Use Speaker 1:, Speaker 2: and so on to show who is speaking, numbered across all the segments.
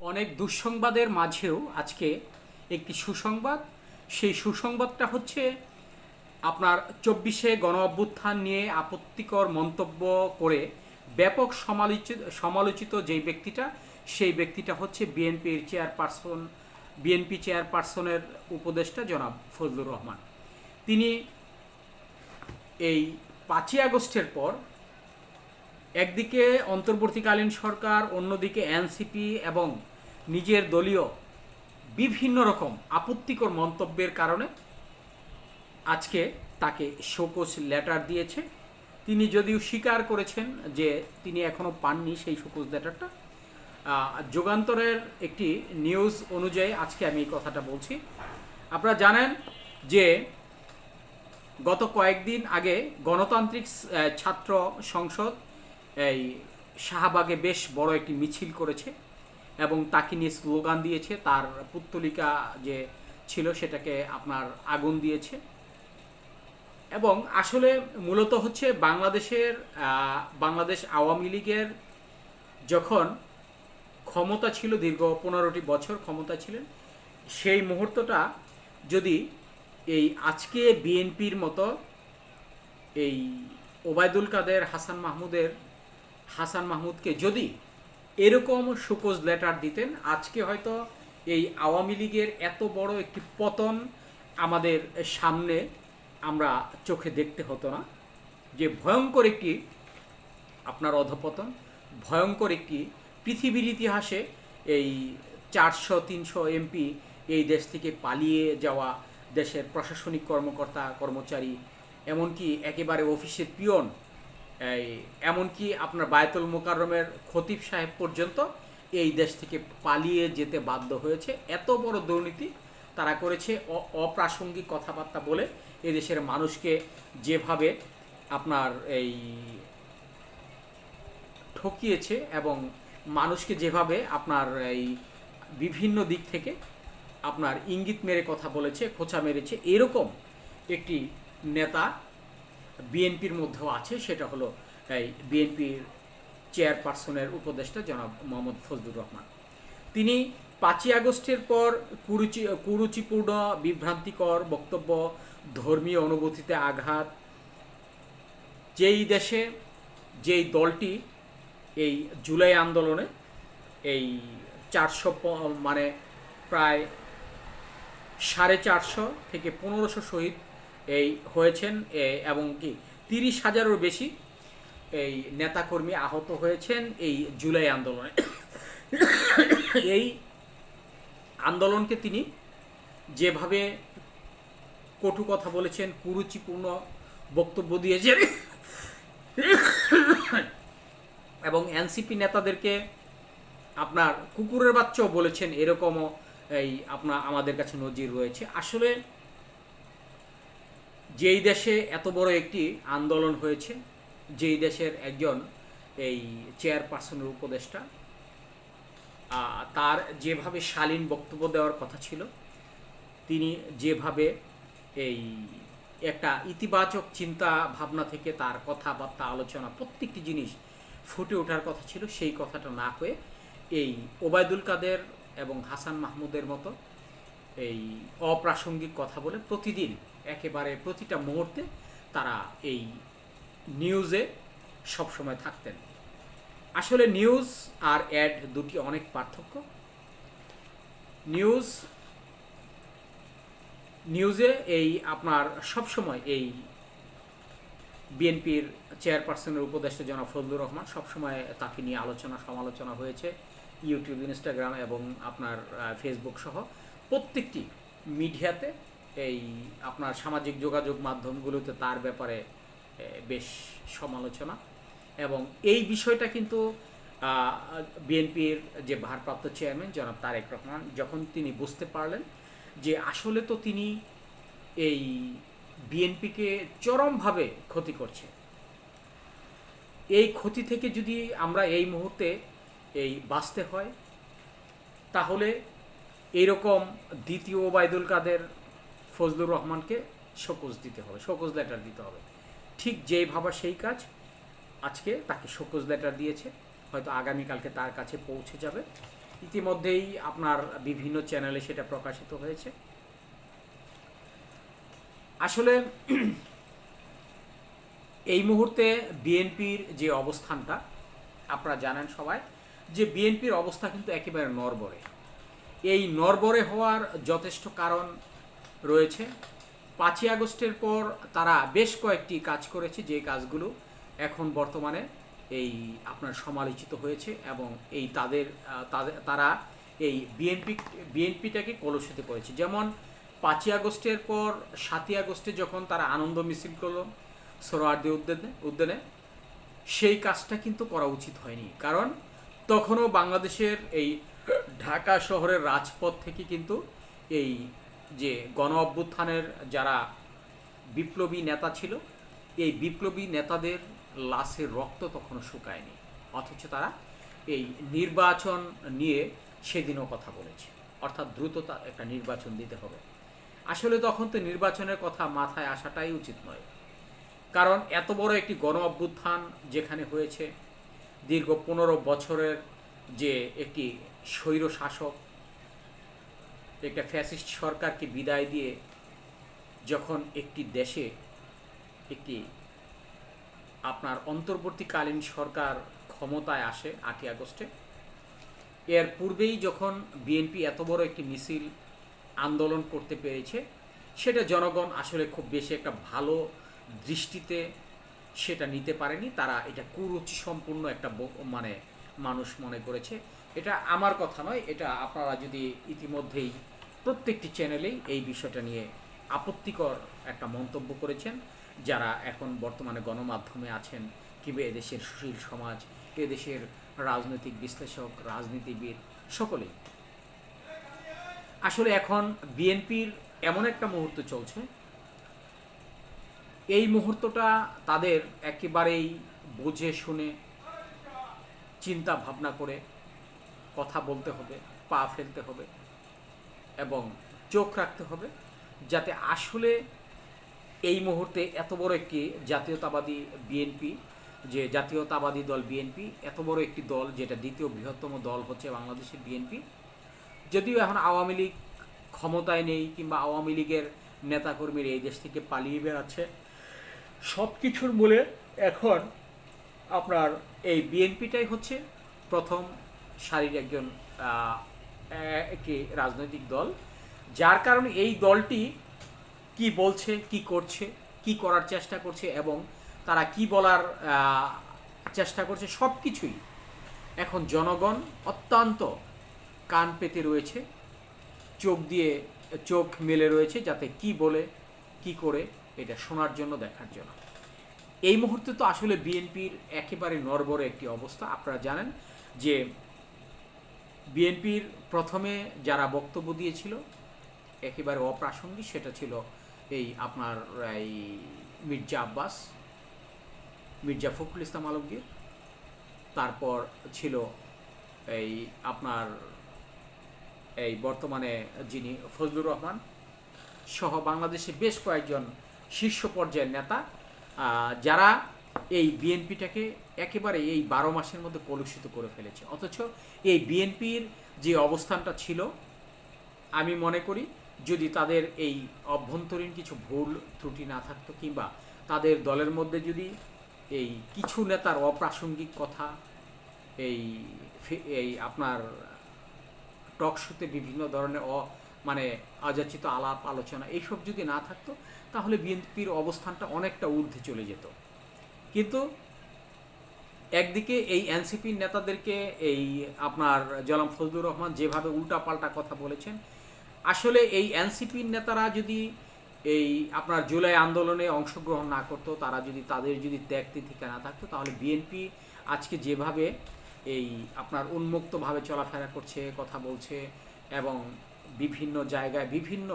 Speaker 1: অনেক দুঃসংবাদের মাঝেও আজকে একটি সুসংবাদ। সেই সুসংবাদটা হচ্ছে আপনার চব্বিশে গণ অভ্যুত্থান নিয়ে আপত্তিকর মন্তব্য করে ব্যাপক সমালোচিত সমালোচিত যেই ব্যক্তিটা, সেই ব্যক্তিটা হচ্ছে বিএনপির চেয়ারপারসন, বিএনপি চেয়ারপারসনের উপদেষ্টা জনাব ফজলুর রহমান। তিনি এই পাঁচই আগস্টের পর একদিকে অন্তর্বর্তীকালীন সরকার, অন্যদিকে এনসিপি এবং নিজের দলীয় বিভিন্ন রকম আপত্তিকর মন্তব্যের কারণে আজকে তাকে শোকজ লেটার দিয়েছে। তিনি যদিও স্বীকার করেছেন যে তিনি এখনও পাননি সেই শোকজ লেটারটা। যুগান্তরের একটি নিউজ অনুযায়ী আজকে আমি এই কথাটা বলছি। আপনারা জানেন যে গত কয়েকদিন আগে গণতান্ত্রিক ছাত্র সংসদ এই শাহবাগে বেশ বড় একটি মিছিল করেছে এবং তাকে নিয়ে স্লোগান দিয়েছে, তার পুত্তলিকা যে ছিল সেটাকে আপনার আগুন দিয়েছে। এবং আসলে মূলত হচ্ছে বাংলাদেশের বাংলাদেশ আওয়ামী লীগের যখন ক্ষমতা ছিল, দীর্ঘ পনেরোটি বছর ক্ষমতা ছিলেন, সেই মুহূর্তটা যদি এই আজকে বিএনপির মতো এই ওবায়দুল কাদের, হাসান মাহমুদের হাসান মাহমুদকে যদি এরকম সুকোজ লেটার দিতেন, আজকে হয়তো এই আওয়ামী লীগের এত বড় একটি পতন আমাদের সামনে আমরা চোখে দেখতে হতো না। যে ভয়ঙ্কর একটি আপনার অধপতন, ভয়ঙ্কর একটি পৃথিবীর ইতিহাসে এই চারশো, তিনশো এমপি এই দেশ থেকে পালিয়ে যাওয়া দেশের প্রশাসনিক কর্মকর্তা, কর্মচারী, এমনকি একেবারে অফিসের পিয়ন এই, এমনকি আপনার বায়তুল মোকাররমের খতিব সাহেব পর্যন্ত এই দেশ থেকে পালিয়ে যেতে বাধ্য হয়েছে। এত বড় দুর্নীতি তারা করেছে অপ্রাসঙ্গিক কথাবার্তা বলে এদেশের মানুষকে যেভাবে আপনার এই ঠকিয়েছে এবং মানুষকে যেভাবে আপনার এই বিভিন্ন দিক থেকে আপনার ইঙ্গিত মেরে কথা বলেছে, খোঁচা মেরেছে, এরকম একটি নেতা বিএনপির মধ্যেও আছে, সেটা হলো, এই বিএনপির চেয়ারপারসনের উপদেষ্টা জনাব মোহাম্মদ ফজলুর রহমান। তিনি পাঁচই আগস্টের পর কুরুচি, কুরুচিপূর্ণ, বিভ্রান্তিকর বক্তব্য, ধর্মীয় অনুভূতিতে আঘাত, যেই দেশে, যেই দলটি এই জুলাই আন্দোলনে এই চারশো মানে প্রায় সাড়ে চারশো থেকে পনেরোশো শহীদ এই হয়েছেন এবং কি, তিরিশ হাজারেরও বেশি এই নেতাকর্মী আহত হয়েছেন এই জুলাই আন্দোলনে। এই আন্দোলনকে তিনি যেভাবে কটু কথা বলেছেন, কুরুচিপূর্ণ বক্তব্য দিয়েছেন, এবং এনসিপি নেতাদেরকে আপনার কুকুরের বাচ্চাও বলেছেন, এরকমও এই আপনার, আমাদের কাছে নজির রয়েছে। আসলে যেই দেশে এত বড় একটি আন্দোলন হয়েছে, যেই দেশের একজন এই চেয়ারপারসনের উপদেষ্টা তার যেভাবে শালীন বক্তব্য দেওয়ার কথা ছিল, তিনি যেভাবে এই একটা ইতিবাচক চিন্তা ভাবনা থেকে তার কথাবার্তা, আলোচনা, প্রত্যেকটি জিনিস ফুটে ওঠার কথা ছিল, সেই কথাটা না হয়ে এই ওবায়দুল কাদের এবং হাসান মাহমুদের মতো এই অপ্রাসঙ্গিক কথা বলে প্রতিদিন একেবারে প্রতিটা মুহূর্তে তারা এই নিউজে সবসময় থাকতেন। আসলে নিউজ আর অ্যাড দুটি অনেক পার্থক্য। নিউজ, নিউজে এই আপনার সবসময় এই বিএনপির চেয়ারপারসনের উপদেষ্টা জনাব ফজলুর রহমান সবসময় তাকে নিয়ে আলোচনা, সমালোচনা হয়েছে। ইউটিউব, ইনস্টাগ্রাম এবং আপনার ফেসবুক সহ প্রত্যেকটি মিডিয়াতে এই আপনার সামাজিক যোগাযোগ মাধ্যমগুলোতে তার ব্যাপারে বেশ সমালোচনা। এবং এই বিষয়টা কিন্তু বিএনপির যে ভারপ্রাপ্ত চেয়ারম্যান জনাব তারেক রহমান, যখন তিনি বুঝতে পারলেন যে আসলে তো তিনি এই বিএনপিকে চরমভাবে ক্ষতি করছে। এই ক্ষতি থেকে যদি আমরা এই মুহূর্তে এই বাঁচতে হয়, তাহলে এইরকম দ্বিতীয় ওবায়দুল কাদের ফজলুর রহমানকে শোকজ দিতে হবে, শোকজ লেটার দিতে হবে। ঠিক যেই ভাবা সেই কাজ, আজকে তাকে শোকজ লেটার দিয়েছে। হয়তো আগামীকালকে তার কাছে পৌঁছে যাবে। ইতিমধ্যেই আপনার বিভিন্ন চ্যানেলে সেটা প্রকাশিত হয়েছে। আসলে এই মুহূর্তে বিএনপির যে অবস্থানটা, আপনারা জানেন সবাই, যে বিএনপির অবস্থা কিন্তু একেবারে নরবরে এই নরবরে হওয়ার যথেষ্ট কারণ রয়েছে। পাঁচই আগস্টের পর তারা বেশ কয়েকটি কাজ করেছে যে কাজগুলো এখন বর্তমানে এই আপনার সমালোচিত হয়েছে এবং এই তাদের তারা এই বিএনপি বিএনপিটাকে কলুষিত করেছে। যেমন পাঁচই আগস্টের পর সাতই আগস্টে যখন তারা আনন্দ মিছিল করল সোহরাওয়ার্দী উদ্যানে উদ্যানে, সেই কাজটা কিন্তু করা উচিত হয়নি। কারণ তখনও বাংলাদেশের এই ঢাকা শহরের রাজপথ থেকে কিন্তু এই যে গণ অভ্যুত্থানের যারা বিপ্লবী নেতা ছিল, এই বিপ্লবী নেতাদের লাশের রক্ত তখনও শুকায়নি। অথচ তারা এই নির্বাচন নিয়ে সেদিনও কথা বলেছে। অর্থাৎ দ্রুত তা- একটা নির্বাচন দিতে হবে। আসলে তখন তো নির্বাচনের কথা মাথায় আসাটাই উচিত নয়। কারণ এত বড় একটি গণ অভ্যুত্থান যেখানে হয়েছে, দীর্ঘ পনেরো বছরের যে একটি স্বৈর শাসক একটা ফ্যাসিস্ট সরকারকে বিদায় দিয়ে যখন একটি দেশে একটি আপনার অন্তর্বর্তীকালীন সরকার ক্ষমতায় আসে আটই আগস্টে, এর পূর্বেই যখন বিএনপি এত বড় একটি মিছিল আন্দোলন করতে পেরেছে, সেটা জনগণ আসলে খুব বেশি একটা ভালো দৃষ্টিতে সেটা নিতে পারেনি। তারা এটা কুরুচি সম্পূর্ণ একটা মানে মানুষ মনে করেছে। এটা আমার কথা নয়, এটা আপনারা যদি ইতিমধ্যেই প্রত্যেকটি চ্যানেলেই এই বিষয়টা নিয়ে আপত্তিকর একটা মন্তব্য করেছেন, যারা এখন বর্তমানে গণমাধ্যমে আছেন, কিংবা এদেশের সুশীল সমাজ, এদেশের রাজনৈতিক বিশ্লেষক, রাজনীতিবিদ, সকলেই। আসলে এখন বিএনপির এমন একটা মুহূর্ত চলছে, এই মুহূর্তটা তাদের একেবারেই বুঝে শুনে, চিন্তা ভাবনা করে কথা বলতে হবে, পা ফেলতে হবে এবং চোখ রাখতে হবে যাতে আসলে এই মুহূর্তে এত বড় একটি জাতীয়তাবাদী বিএনপি যে জাতীয়তাবাদী দল বিএনপি এত বড় একটি দল যেটা দ্বিতীয় বৃহত্তম দল হচ্ছে বাংলাদেশের বিএনপি যদিও এখন আওয়ামী লীগ ক্ষমতায় নেই কিংবা আওয়ামী লীগের নেতাকর্মীরা এই দেশ থেকে পালিয়ে বেড়াচ্ছে সব কিছুর মূলে এখন আপনার এই বিএনপিটাই হচ্ছে প্রথম সারির একজন একটি রাজনৈতিক দল, যার কারণে এই দলটি কি বলছে, কি করছে, কি করার চেষ্টা করছে এবং তারা কি বলার চেষ্টা করছে সব কিছুই এখন জনগণ অত্যন্ত কান পেতে রয়েছে, চোখ দিয়ে, চোখ মেলে রয়েছে যাতে কি বলে, কি করে, এটা শোনার জন্য, দেখার জন্য। এই মুহূর্তে তো আসলে বিএনপির একেবারে নরবরে একটি অবস্থা। আপনারা জানেন যে বিএনপির প্রথমে যারা বক্তব্য দিয়েছিল, একেবারে অপ্রাসঙ্গিক সেটা ছিল এই আপনার, এই মির্জা আব্বাস, মির্জা ফখরুল ইসলাম আলমগীর, তারপর ছিল এই আপনার, এই বর্তমানে যিনি ফজলুর রহমান সহ বাংলাদেশে বেশ কয়েকজন শীর্ষ পর্যায়ের নেতা যারা এই বিএনপিটাকে একেবারে এই বারো মাসের মধ্যে কলুষিত করে ফেলেছে। অথচ এই বিএনপির যে অবস্থানটা ছিল, আমি মনে করি যদি তাদের এই অভ্যন্তরীণ কিছু ভুল ত্রুটি না থাকতো কিংবা তাদের দলের মধ্যে যদি এই কিছু নেতার অপ্রাসঙ্গিক কথা, এই এই আপনার টক শোতে বিভিন্ন ধরনের অ মানে অযাচিত আলাপ আলোচনা, এইসব যদি না থাকতো, তাহলে বিএনপির অবস্থানটা অনেকটা ঊর্ধ্বে চলে যেত। কিন্তু একদিকে এই এনসিপির নেতাদেরকে এই আপনার জলাম ফজলুর রহমান যেভাবে উল্টাপাল্টা কথা বলেছেন, আসলে এই এনসিপির নেতারা যদি এই আপনার জুলাই আন্দোলনে অংশগ্রহণ না করতো, তারা যদি তাদের যদি ত্যাগ তিথিকা না থাকতো, তাহলে বিএনপি আজকে যেভাবে এই আপনার উন্মুক্তভাবে চলাফেরা করছে, কথা বলছে এবং বিভিন্ন জায়গায় বিভিন্ন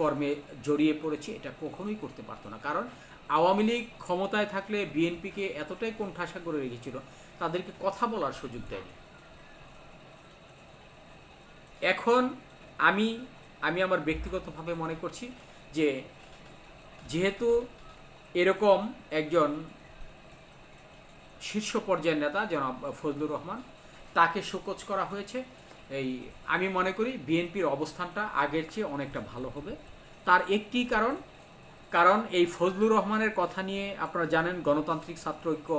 Speaker 1: কর্মে জড়িয়ে পড়েছে, এটা কখনোই করতে পারতো না। কারণ আওয়ামী লীগ ক্ষমতায় থাকলে বিএনপিকে এতটাই কোণঠাসা করে রেখেছিল, তাদেরকে কথা বলার সুযোগ দেয়নি। এখন আমি আমি আমার ব্যক্তিগতভাবে মনে করছি যে যেহেতু এরকম একজন শীর্ষ পর্যায়ের নেতা জনাব ফজলুর রহমান, তাকে শোকজ করা হয়েছে। এই, আমি মনে করি বিএনপির অবস্থানটা আগের চেয়ে অনেকটা ভালো হবে। তার একটি কারণ কারণ এই ফজলুর রহমানের কথা নিয়ে আপনারা জানেন গণতান্ত্রিক ছাত্র ঐক্য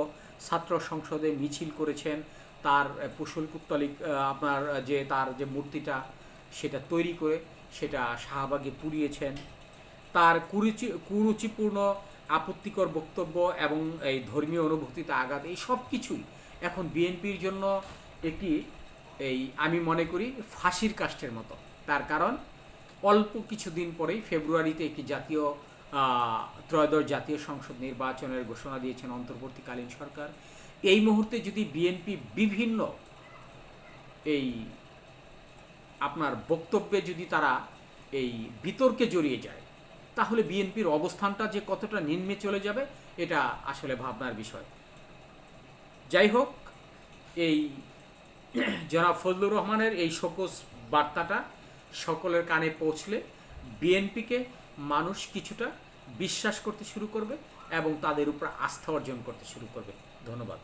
Speaker 1: ছাত্র সংসদে মিছিল করেছেন। তার কুশল পুত্তলিক আহ, আপনার যে তার যে মূর্তিটা সেটা তৈরি করে সেটা শাহবাগে পুড়িয়েছেন। তার কুরুচি কুরুচিপূর্ণ আপত্তিকর বক্তব্য এবং এই ধর্মীয় অনুভূতিতে আঘাত এই সব কিছুই এখন বিএনপির জন্য একটি এই আমি মনে করি ফাঁসির কাষ্টের মতো। তার কারণ অল্প কিছুদিন পরেই ফেব্রুয়ারিতে একটি জাতীয় ত্রয়োদশ জাতীয় সংসদ নির্বাচনের ঘোষণা দিয়েছেন অন্তর্বর্তীকালীন সরকার। এই মুহূর্তে যদি বিএনপি বিভিন্ন এই আপনার বক্তব্যে যদি তারা এই বিতর্কে জড়িয়ে যায়, তাহলে বিএনপির অবস্থানটা যে কতটা নিম্নে চলে যাবে, এটা আসলে ভাবনার বিষয়। যাই হোক, এই জনাব ফজলুর রহমানের এই শোকজ বার্তাটা সকলের কানে পৌঁছলে বিএনপিকে মানুষ কিছুটা বিশ্বাস করতে শুরু করবে এবং তাদের উপর আস্থা অর্জন করতে শুরু করবে। ধন্যবাদ।